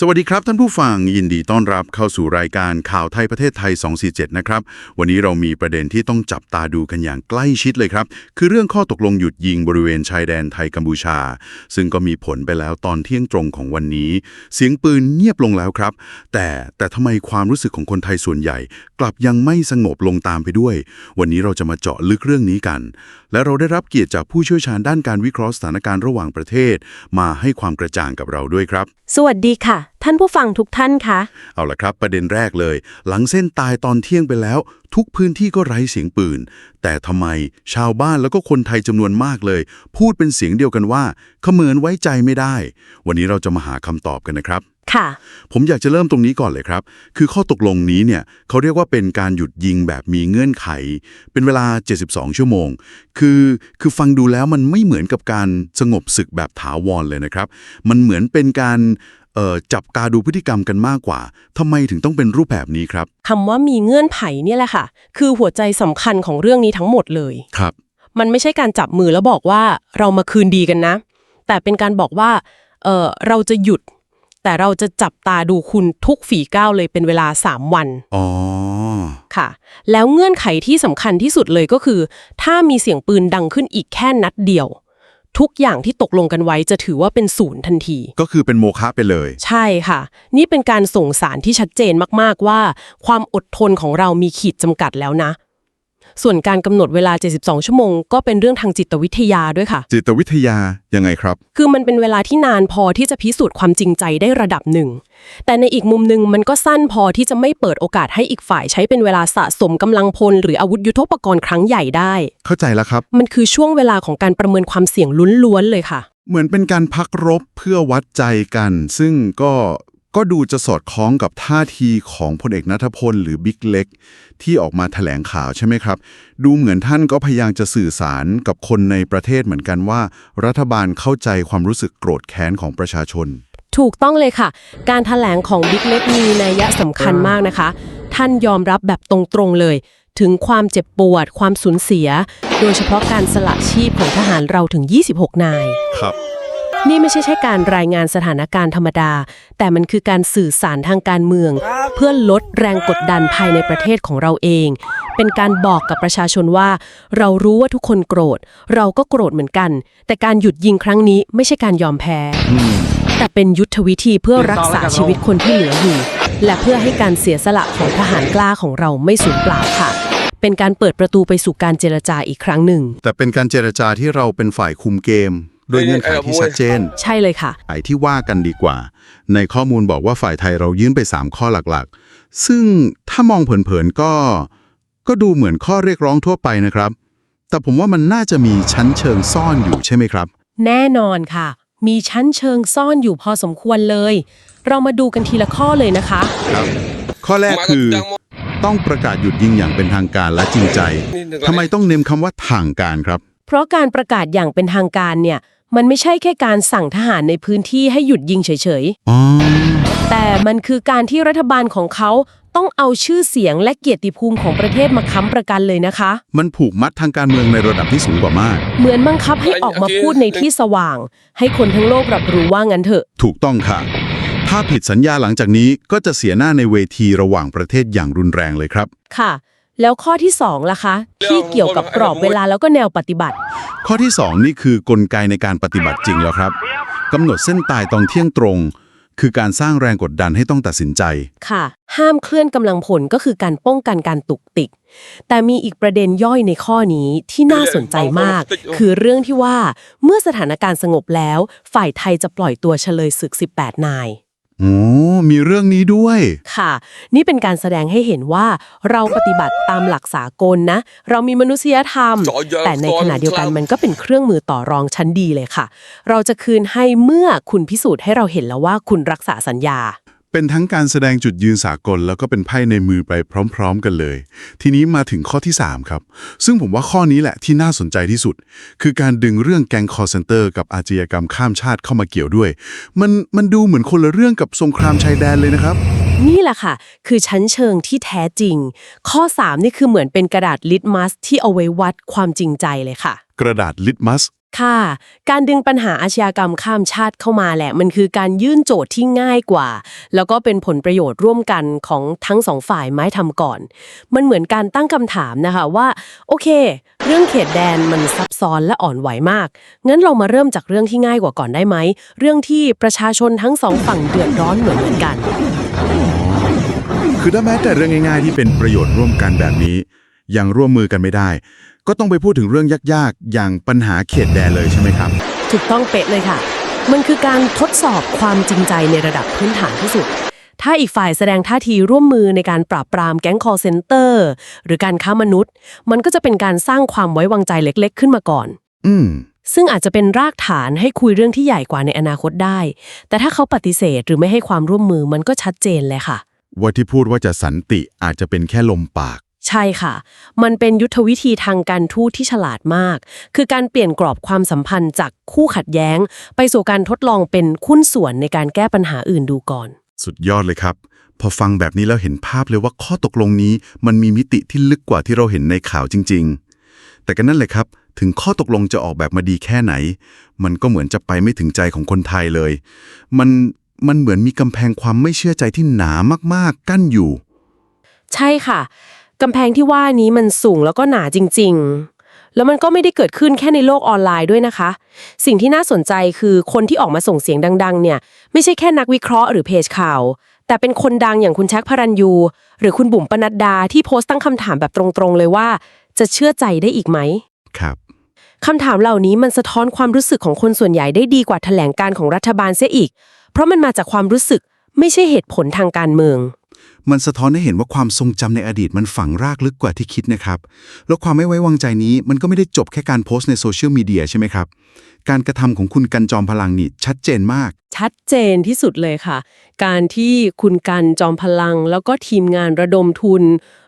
สวัสดีครับท่านผู้ฟังยินดีต้อนรับเข้าสู่รายการข่าวไทยประเทศไทย 247 นะครับ วันนี้เรามีประเด็นที่ต้องจับตาดูกันอย่างใกล้ชิดเลยครับ คือเรื่องข้อตกลงหยุดยิงบริเวณชายแดนไทยกัมพูชา ซึ่งก็มีผลไปแล้วตอนเที่ยงตรงของวันนี้ เสียงปืนเงียบลงแล้วครับ แต่แต่ทำไมความรู้สึกของคนไทยส่วนใหญ่ กลับยังไม่สงบลงตามไปด้วย วันนี้เราจะมาเจาะลึกเรื่องนี้กัน และเราได้รับเกียรติจากผู้เชี่ยวชาญด้านการวิเคราะห์สถานการณ์ระหว่างประเทศ มาให้ความกระจ่างกับเราด้วยครับ สวัสดีค่ะท่านผู้ฟังทุกท่านคะเอาละครับ ประเด็นแรกเลย หลังเส้นตายตอนเที่ยงไปแล้ว ทุกพื้นที่ก็ไร้เสียงปืน แต่ทำไมชาวบ้านแล้วก็คนไทยจำนวนมากเลย พูดเป็นเสียงเดียวกันว่าเขมือนไว้ใจไม่ได้ วันนี้เราจะมาหาคำตอบกันนะครับ ค่ะ ผมอยากจะเริ่มตรงนี้ก่อนเลยครับ คือข้อตกลงนี้เนี่ยเขาเรียกว่าเป็นการหยุดยิงแบบมีเงื่อนไข เป็นเวลา 72 ชั่วโมง คือคือฟังดูแล้วมันไม่เหมือนกับการสงบศึกแบบถาวรเลยนะครับ มันเหมือนเป็นการเอ่อ จับตาดูพฤติกรรมกันมากกว่าทำไมถึงต้องเป็นรูปแบบนี้ครับคำว่ามีเงื่อนไขเนี่ยแหละค่ะ คือหัวใจสำคัญของเรื่องนี้ทั้งหมดเลยครับ มันไม่ใช่การจับมือแล้วบอกว่าเรามาคืนดีกันนะ แต่เป็นการบอกว่าเออเราจะหยุด แต่เราจะจับตาดูคุณทุกฝีก้าวเลยเป็นเวลา 3 วันอ๋อค่ะ แล้วเงื่อนไขที่สำคัญที่สุดเลยก็คือ ถ้ามีเสียงปืนดังขึ้นอีกแค่นัดเดียว ทุกอย่างที่ตกลงกันไว้จะถือว่าเป็นศูนย์ทันที ก็คือเป็นโมฆะไปเลย ใช่ค่ะ นี่เป็นการส่งสารที่ชัดเจนมากๆว่า ความอดทนของเรามีขีดจำกัดแล้วนะ ส่วนการกำหนดเวลา 72 ชั่วโมง ก็เป็นเรื่องทางจิตวิทยาด้วยค่ะ จิตวิทยายังไงครับ คือมันเป็นเวลาที่นานพอที่จะพิสูจน์ความจริงใจได้ระดับหนึ่ง แต่ในอีกมุมหนึ่งมันก็สั้นพอที่จะไม่เปิดโอกาสให้อีกฝ่ายใช้เป็นเวลาสะสมกำลังพล หรืออาวุธยุทโธปกรณ์ครั้งใหญ่ได้ เข้าใจแล้วครับ มันคือช่วงเวลาของการประเมินความเสี่ยงล้วนๆเลยค่ะ เหมือนเป็นการพักรบเพื่อวัดใจกัน ซึ่งก็ ก็ดูจะสอดคล้องกับท่าทีของพลเอกนัทพลหรือบิ๊กเล็ก ที่ออกมาแถลงข่าวใช่ไหมครับ ดูเหมือนท่านก็พยายามจะสื่อสารกับคนในประเทศเหมือนกันว่า รัฐบาลเข้าใจความรู้สึกโกรธแค้นของประชาชน ถูกต้องเลยค่ะ การถแถลงของบิ๊กเล็กมีนัยยะสำคัญมากนะคะ ท่านยอมรับแบบตรงๆเลย ถึงความเจ็บปวด ความสูญเสีย โดยเฉพาะการสละชีพของทหารเราถึง 26 นายครับ นี่ไม่ใช่แค่การรายงานสถานการณ์ธรรมดา แต่มันคือการสื่อสารทางการเมือง เพื่อลดแรงกดดันภายในประเทศของเราเอง เป็นการบอกกับประชาชนว่า เรารู้ว่าทุกคนโกรธ เราก็โกรธเหมือนกัน แต่การหยุดยิงครั้งนี้ไม่ใช่การยอมแพ้ แต่เป็นยุทธวิธีเพื่อรักษาชีวิตคนที่เหลืออยู่ และเพื่อให้การเสียสละของทหารกล้าของเราไม่สูญเปล่าค่ะเป็นการเปิดประตูไปสู่การเจรจาอีกครั้งหนึ่ง แต่เป็นการเจรจาที่เราเป็นฝ่ายคุมเกม โดยเงื่อนไขที่ชัดเจน ใช่เลยค่ะ ไอ้ที่ว่ากันดีกว่า ในข้อมูลบอกว่าฝ่ายไทยเรายื่นไป 3 ข้อหลักๆ ซึ่งถ้ามองเผินๆก็ ก็ดูเหมือนข้อเรียกร้องทั่วไปนะครับ แต่ผมว่ามันน่าจะมีชั้นเชิงซ่อนอยู่ใช่ไหมครับ แน่นอนค่ะ มีชั้นเชิงซ่อนอยู่พอสมควรเลย เรามาดูกันทีละข้อเลยนะคะครับข้อแรกคือต้องประกาศหยุดยิงอย่างเป็นทางการและจริงใจทำไมต้องเน้นคำว่าทางการครับ เพราะการประกาศอย่างเป็นทางการเนี่ย มันไม่ใช่แค่การสั่งทหารในพื้นที่ให้หยุดยิงเฉยอ๋อๆแต่มันคือการที่รัฐบาลของเขาต้องเอาชื่อเสียงและเกียรติภูมิของประเทศมาค้ำประกันเลยนะคะ มันผูกมัดทางการเมืองในระดับที่สูงกว่ามาก เหมือนบังคับให้ออกมาพูดในที่สว่าง ให้คนทั้งโลกรับรู้ว่างั้นเถอะ ถูกต้องค่ะ ถ้าผิดสัญญาหลังจากนี้ก็จะเสียหน้าในเวทีระหว่างประเทศอย่างรุนแรงเลยครับ ค่ะ แล้วข้อที่สองล่ะคะ ที่เกี่ยวกับกรอบเวลาแล้วก็แนวปฏิบัติ ข้อที่ 2 นี่คือกลไกในการปฏิบัติจริงแล้วครับกำหนดเส้นตายตอนเที่ยงตรง คือการสร้างแรงกดดันให้ต้องตัดสินใจ ค่ะ ห้ามเคลื่อนกำลังผลก็คือการป้องกันการตุกติก แต่มีอีกประเด็นย่อยในข้อนี้ที่น่าสนใจมาก คือเรื่องที่ว่าเมื่อสถานการณ์สงบแล้ว ฝ่ายไทยจะปล่อยตัวเฉลยศึก 18 นาย โอ้มีเรื่องนี้ด้วย ค่ะ นี่เป็นการแสดงให้เห็นว่าเราปฏิบัติตามหลักสากลนะ เรามีมนุษยธรรม แต่ในขณะเดียวกันมันก็เป็นเครื่องมือต่อรองชั้นดีเลยค่ะ เราจะคืนให้เมื่อคุณพิสูจน์ให้เราเห็นแล้วว่าคุณรักษาสัญญา เป็นทั้งการแสดงจุดยืนสากล แล้วก็เป็นไพ่ในมือไปพร้อม ๆ กันเลย ทีนี้มาถึงข้อที่ 3 ครับ ซึ่งผมว่าข้อนี้แหละที่น่าสนใจที่สุด คือการดึงเรื่องแก๊งคอร์เซนเตอร์กับอาชญากรรมข้ามชาติเข้ามาเกี่ยวด้วย มันมันดูเหมือนคนละเรื่องกับสงครามชายแดนเลยนะครับนี่แหละค่ะ คือชั้นเชิงที่แท้จริง ข้อ 3 นี่คือเหมือนเป็นกระดาษลิตมัสที่เอาไว้วัดความจริงใจเลยค่ะ กระดาษลิตมัส ค่ะ การดึงปัญหาอาชญากรรมข้ามชาติเข้ามาแหละ มันคือการยื่นโจทย์ที่ง่ายกว่า แล้วก็เป็นผลประโยชน์ร่วมกันของทั้งสองฝ่ายไม้ทำก่อน มันเหมือนการตั้งคำถามนะคะว่า โอเค เรื่องเขตแดนมันซับซ้อนและอ่อนไหวมาก งั้นเรามาเริ่มจากเรื่องที่ง่ายกว่าก่อนได้ไหม เรื่องที่ประชาชนทั้งสองฝั่งเดือดร้อนเหมือนเหมือนกัน คือถ้าแม้แต่เรื่องง่าย ๆ ที่เป็นประโยชน์ร่วมกันแบบนี้ ยังร่วมมือกันไม่ได้ ก็ต้องไปพูดถึงเรื่องยากๆ อย่างปัญหาเขตแดนเลยใช่ไหมครับ ถูกต้องเป๊ะเลยค่ะ มันคือการทดสอบความจริงใจในระดับพื้นฐานที่สุด ถ้าอีกฝ่ายแสดงท่าทีร่วมมือในการปราบปรามแก๊ง call center หรือการค้ามนุษย์ มันก็จะเป็นการสร้างความไว้วางใจเล็ก ๆ ขึ้นมาก่อน อืมซึ่งอาจจะเป็นรากฐานให้คุยเรื่องที่ใหญ่กว่าในอนาคตได้ แต่ถ้าเขาปฏิเสธหรือไม่ให้ความร่วมมือมันก็ชัดเจนเลยค่ะ ว่าที่พูดว่าจะสันติอาจจะเป็นแค่ลมปาก ใช่ค่ะ มันเป็นยุทธวิธีทางการทูตที่ฉลาดมาก คือการเปลี่ยนกรอบความสัมพันธ์จากคู่ขัดแย้ง ไปสู่การทดลองเป็นคุ้นส่วนในการแก้ปัญหาอื่นดูก่อน สุดยอดเลยครับ พอฟังแบบนี้แล้วเห็นภาพเลยว่าข้อตกลงนี้มันมีมิติที่ลึกกว่าที่เราเห็นในข่าวจริง ๆ แต่ก็นั่นเลยครับ ถึงข้อตกลงจะออกแบบมาดีแค่ไหน มันก็เหมือนจะไปไม่ถึงใจของคนไทยเลย มันมันเหมือนมีกำแพงความไม่เชื่อใจที่หนามากๆ กั้นอยู่ ใช่ค่ะ กำแพงที่ว่านี้มันสูงแล้วก็หนาจริง ๆ แล้วมันก็ไม่ได้เกิดขึ้นแค่ในโลกออนไลน์ด้วยนะคะ สิ่งที่น่าสนใจคือคนที่ออกมาส่งเสียงดัง ๆ เนี่ย ไม่ใช่แค่นักวิเคราะห์หรือเพจข่าว แต่เป็นคนดังอย่างคุณแช็คพรัญยู หรือคุณบุ๋มปนัดดาที่โพสต์ตั้งคำถามแบบตรงๆ เลยว่า จะเชื่อใจได้อีกไหมครับคำถามเหล่านี้มันสะท้อนความรู้สึกของคนส่วนใหญ่ได้ดีกว่าแถลงการของรัฐบาลเสียอีก เพราะมันมาจากความรู้สึกไม่ใช่เหตุผลทางการเมือง มันสะท้อนให้เห็นว่าความทรงจำในอดีตมันฝังรากลึกกว่าที่คิดนะครับ แล้วความไม่ไว้วางใจนี้มันก็ไม่ได้จบแค่การโพสต์ในโซเชียลมีเดียใช่ไหมครับ การกระทำของคุณกันจอมพลังนี่ชัดเจนมาก ชัดเจนที่สุดเลยค่ะ การที่คุณกันจอมพลัง แล้วก็ทีมงานระดมทุน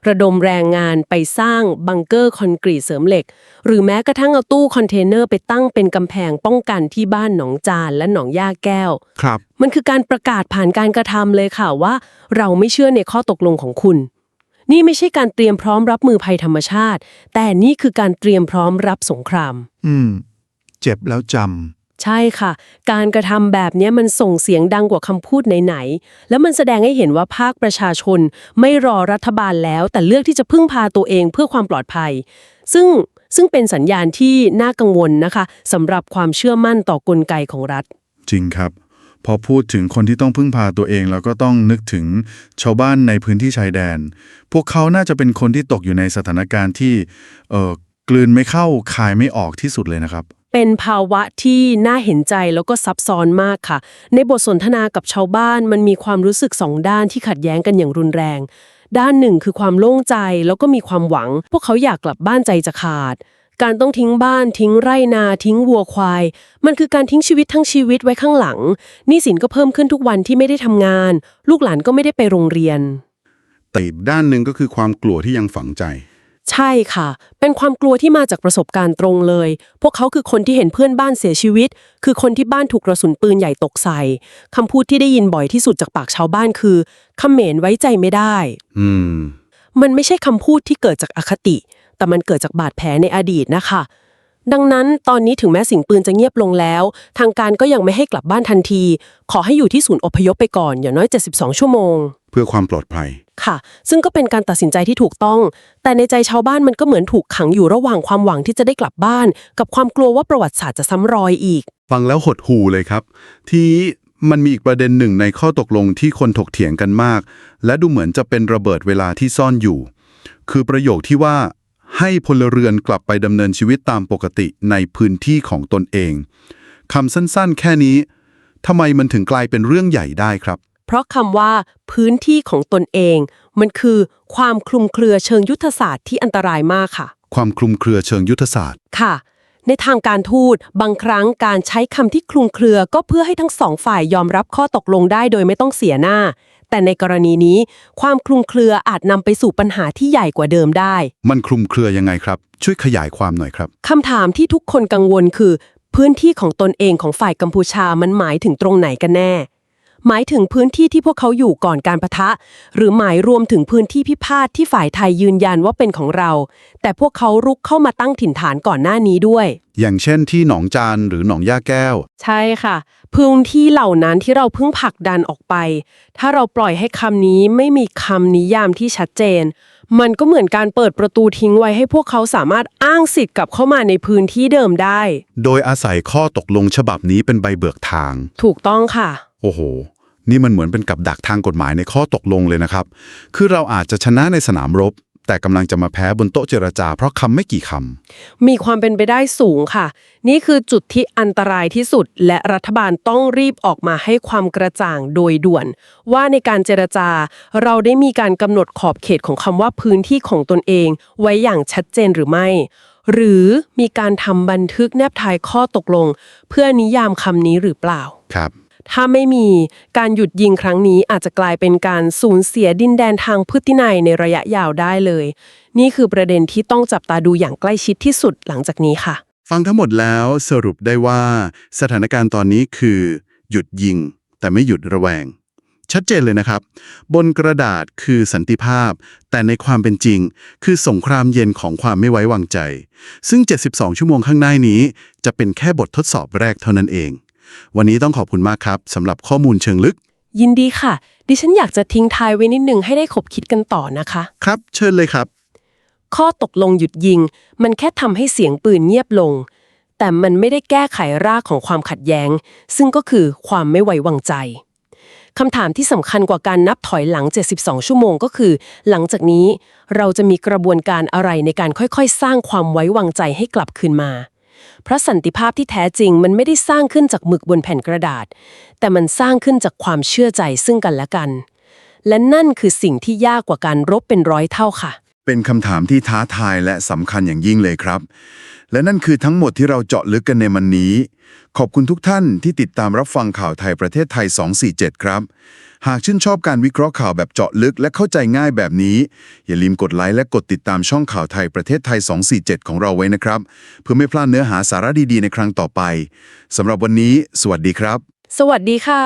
ระดมแรงงานไปสร้างบังเกอร์คอนกรีตเสริมเหล็ก หรือแม้กระทั่งเอาตู้คอนเทนเนอร์ไปตั้งเป็นกำแพงป้องกันที่บ้านหนองจานและหนองย่าแก้ว ครับ มันคือการประกาศผ่านการกระทำเลยค่ะว่า เราไม่เชื่อในข้อตกลงของคุณ นี่ไม่ใช่การเตรียมพร้อมรับมือภัยธรรมชาติ แต่นี่คือการเตรียมพร้อมรับสงคราม อืม เจ็บแล้วจใช่ค่ะ การกระทำแบบเนี้ยมันส่งเสียงดังกว่าคำพูดไหนๆ แล้วมันแสดงให้เห็นว่าภาคประชาชนไม่รอรัฐบาลแล้ว แต่เลือกที่จะพึ่งพาตัวเองเพื่อความปลอดภัย ซึ่งซึ่งเป็นสัญญาณที่น่ากังวลนะคะสำหรับความเชื่อมั่นต่อกลไกของรัฐ จริงครับ พอพูดถึงคนที่ต้องพึ่งพาตัวเองแล้วก็ต้องนึกถึงชาวบ้านในพื้นที่ชายแดน พวกเขาน่าจะเป็นคนที่ตกอยู่ในสถานการณ์ที่เออกลืนไม่เข้าคายไม่ออกที่สุดเลยนะครับ เป็นภาวะที่น่าเห็นใจแล้วก็ซับซ้อนมากค่ะ ในบทสนทนากับชาวบ้านมันมีความรู้สึกสองด้านที่ขัดแย้งกันอย่างรุนแรง ด้านหนึ่งคือความโล่งใจแล้วก็มีความหวัง พวกเขาอยากกลับบ้านใจจะขาด การต้องทิ้งบ้าน ทิ้งไร่นา ทิ้งวัวควาย มันคือการทิ้งชีวิตทั้งชีวิตไว้ข้างหลังหนี้สินก็เพิ่มขึ้นทุกวันที่ไม่ได้ทำงาน ลูกหลานก็ไม่ได้ไปโรงเรียนแต่อีกด้านหนึ่งก็คือความกลัวที่ยังฝังใจ ใช่ค่ะ เป็นความกลัวที่มาจากประสบการณ์ตรงเลย พวกเขาคือคนที่เห็นเพื่อนบ้านเสียชีวิต คือคนที่บ้านถูกกระสุนปืนใหญ่ตกใส่คำพูดที่ได้ยินบ่อยที่สุดจากปากชาวบ้านคือคำเหมนไว้ใจไม่ได้ อืม มันไม่ใช่คำพูดที่เกิดจากอคติ แต่มันเกิดจากบาดแผลในอดีตนะคะ ดังนั้นตอนนี้ถึงแม้สิ่งปืนจะเงียบลงแล้ว ทางการก็ยังไม่ให้กลับบ้านทันที ขอให้อยู่ที่ศูนย์อพยพไปก่อนอย่างน้อย 72 ชั่วโมงเพื่อความปลอดภัย ค่ะ ซึ่งก็เป็นการตัดสินใจที่ถูกต้อง แต่ในใจชาวบ้านมันก็เหมือนถูกขังอยู่ระหว่างความหวังที่จะได้กลับบ้าน กับความกลัวว่าประวัติศาสตร์จะซ้ำรอยอีก ฟังแล้วหดหูเลยครับ ที่มันมีอีกประเด็นหนึ่งในข้อตกลงที่คนถกเถียงกันมาก และดูเหมือนจะเป็นระเบิดเวลาที่ซ่อนอยู่ คือประโยคที่ว่าให้พลเรือนกลับไปดำเนินชีวิตตามปกติในพื้นที่ของตนเองคำสั้นๆ แค่นี้ทำไมมันถึงกลายเป็นเรื่องใหญ่ได้ครับ เพราะคำว่าพื้นที่ของตนเอง มันคือความคลุมเครือเชิงยุทธศาสตร์ที่อันตรายมากค่ะ ความคลุมเครือเชิงยุทธศาสตร์ ค่ะ ในทางการทูตบางครั้งการใช้คำที่คลุมเครือก็เพื่อให้ทั้งสองฝ่ายยอมรับข้อตกลงได้โดยไม่ต้องเสียหน้า แต่ในกรณีนี้ ความคลุมเครืออาจนำไปสู่ปัญหาที่ใหญ่กว่าเดิมได้ มันคลุมเครือยังไงครับ ช่วยขยายความหน่อยครับคำถามที่ทุกคนกังวลคือ พื้นที่ของตนเองของฝ่ายกัมพูชามันหมายถึงตรงไหนกันแน่ หมายถึงพื้นที่ที่พวกเขาอยู่ก่อนการประทะ หรือหมายรวมถึงพื้นที่พิพาทที่ฝ่ายไทยยืนยันว่าเป็นของเรา แต่พวกเขารุกเข้ามาตั้งถิ่นฐานก่อนหน้านี้ด้วย อย่างเช่นที่หนองจานหรือหนองย่าแก้ว ใช่ค่ะ พื้นที่เหล่านั้นที่เราเพิ่งผลักดันออกไป ถ้าเราปล่อยให้คำนี้ไม่มีคำนิยามที่ชัดเจน มันก็เหมือนการเปิดประตูทิ้งไว้ให้พวกเขาสามารถอ้างสิทธิ์กลับเข้ามาในพื้นที่เดิมได้ โดยอาศัยข้อตกลงฉบับนี้เป็นใบเบิกทาง ถูกต้องค่ะ โอ้โห นี่มันเหมือนเป็นกับดักทางกฎหมายในข้อตกลงเลยนะครับ คือเราอาจจะชนะในสนามรบ แต่กำลังจะมาแพ้บนโต๊ะเจรจา เพราะคำไม่กี่คำ มีความเป็นไปได้สูงค่ะ นี่คือจุดที่อันตรายที่สุด และรัฐบาลต้องรีบออกมาให้ความกระจ่างโดยด่วน ว่าในการเจรจา เราได้มีการกำหนดขอบเขตของคำว่าพื้นที่ของตนเอง ไว้อย่างชัดเจนหรือไม่ หรือมีการทำบันทึกแนบท้ายข้อตกลง เพื่อนิยามคำนี้หรือเปล่าครับ ถ้าไม่มีการหยุดยิงครั้งนี้อาจจะกลายเป็นการสูญเสียดินแดนทางพฤตินัยในระยะยาวได้เลย นี่คือประเด็นที่ต้องจับตาดูอย่างใกล้ชิดที่สุดหลังจากนี้ค่ะ ฟังทั้งหมดแล้วสรุปได้ว่า สถานการณ์ตอนนี้คือ หยุดยิง แต่ไม่หยุดระแวง ชัดเจนเลยนะครับ บนกระดาษคือสันติภาพ แต่ในความเป็นจริง คือสงครามเย็นของความไม่ไว้วางใจ ซึ่ง 72 ชั่วโมงข้างหน้านี้ จะเป็นแค่บททดสอบแรกเท่านั้นเอง วันนี้ต้องขอบคุณมากครับสำหรับข้อมูลเชิงลึก ยินดีค่ะ ดิฉันอยากจะทิ้งท้ายไว้นิดนึงให้ได้ขบคิดกันต่อนะคะ ครับ เชิญเลยครับ ข้อตกลงหยุดยิง มันแค่ทำให้เสียงปืนเงียบลง แต่มันไม่ได้แก้ไขรากของความขัดแย้ง ซึ่งก็คือความไม่ไว้วางใจคำถามที่สำคัญกว่าการนับถอยหลัง 72 ชั่วโมงก็คือ หลังจากนี้เราจะมีกระบวนการอะไรในการค่อยๆ สร้างความไว้วางใจให้กลับคืนมา เพราะสันติภาพที่แท้จริงมันไม่ได้สร้างขึ้นจากหมึกบนแผ่นกระดาษ แต่มันสร้างขึ้นจากความเชื่อใจซึ่งกันและกัน และนั่นคือสิ่งที่ยากกว่าการรบเป็นร้อยเท่าค่ะ เป็นคำถามที่ท้าทายและสำคัญอย่างยิ่งเลยครับ และนั่นคือทั้งหมดที่เราเจาะลึกกันในวันนี้ ขอบคุณทุกท่านที่ติดตามรับฟังข่าวไทยประเทศไทย 247 ครับ หากชื่นชอบการวิเคราะห์ข่าวแบบเจาะลึกและเข้าใจง่ายแบบนี้ อย่าลืมกดไลค์และกดติดตามช่องข่าวไทยประเทศไทย 247 ของเราไว้นะครับ เพื่อไม่พลาดเนื้อหาสาระดีๆ ในครั้งต่อไปสำหรับวันนี้ สวัสดีครับ สวัสดีค่ะ